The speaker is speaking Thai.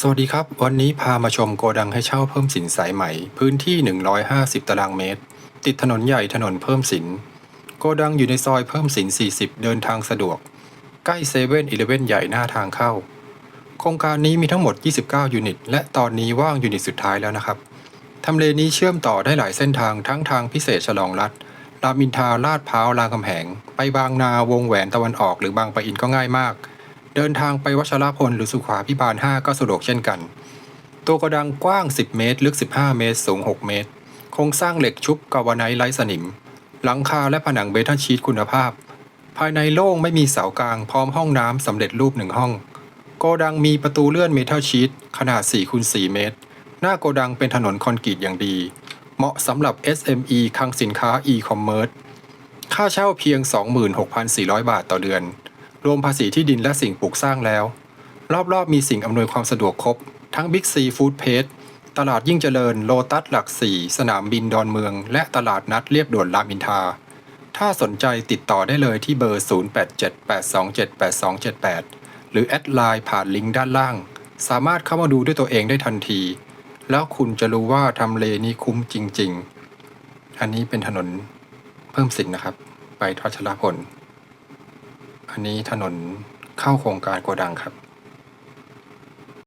สวัสดีครับ วันนี้พามาชมโกดังให้เช่าเพิ่มสินสายใหม่ พื้นที่ 150 ตารางเมตร ติดถนนใหญ่ถนนเพิ่มสิน โกดังอยู่ในซอยเพิ่มสิน 40 เดินทางสะดวก ใกล้เซเว่นอีเลเว่นใหญ่หน้าทางเข้า โครงการนี้มีทั้งหมด 29 ยูนิต และตอนนี้ว่างยูนิตสุดท้ายแล้วนะครับ ทำเลนี้เชื่อมต่อได้หลายเส้นทางทั้งทางพิเศษฉลองรัฐรามอินทาลาดพร้าวรามคำแหง ไปบางนาวงแหวนตะวันออกหรือบางปะอินก็ง่ายมาก เดินทางไปวัชรพลหรือสุขาพิบาล 5 ก็สะดวกเช่นกัน ตัวกระดังกว้าง 10 เมตร ลึก 15 เมตร สูง 6 เมตร โครงสร้างเหล็กชุบกาวไนท์ไร้สนิม หลังคาและผนังเบทัลชีตคุณภาพ ภายในโล่งไม่มีเสากลางพร้อมห้องน้ำสำเร็จรูปหนึ่งห้อง โกดังมีประตูเลื่อนเมทัลชีตขนาด4คูณ4เมตร หน้าโกดังเป็นถนนคอนกรีตอย่างดี เหมาะสำหรับ SME คลังสินค้า e-commerce ค่าเช่าเพียง 26,400 บาทต่อเดือน รวมภาษีที่ดินและสิ่งปลูกสร้างแล้ว รอบๆมีสิ่งอำนวยความสะดวกครบ ทั้ง Big C Food p a s ตลาดยิ่งเจริญโลตัสหลักสี่สนามบินดอนเมือง และตลาดนัดเรียบด่วนรามอินทา ถ้าสนใจติดต่อได้เลยที่เบอร์ 0878278278 หรือแอดไลน์ผ่านลิงก์ด้านล่าง สามารถเข้ามาดูด้วยตัวเองได้ทันที แล้วคุณจะรู้ว่าทำเลนี้คุ้มจริง ๆ อันนี้เป็นถนนเพิ่มสินนะครับ ไปทัชรพล อันนี้ถนนเข้าโครงการโกดังครับ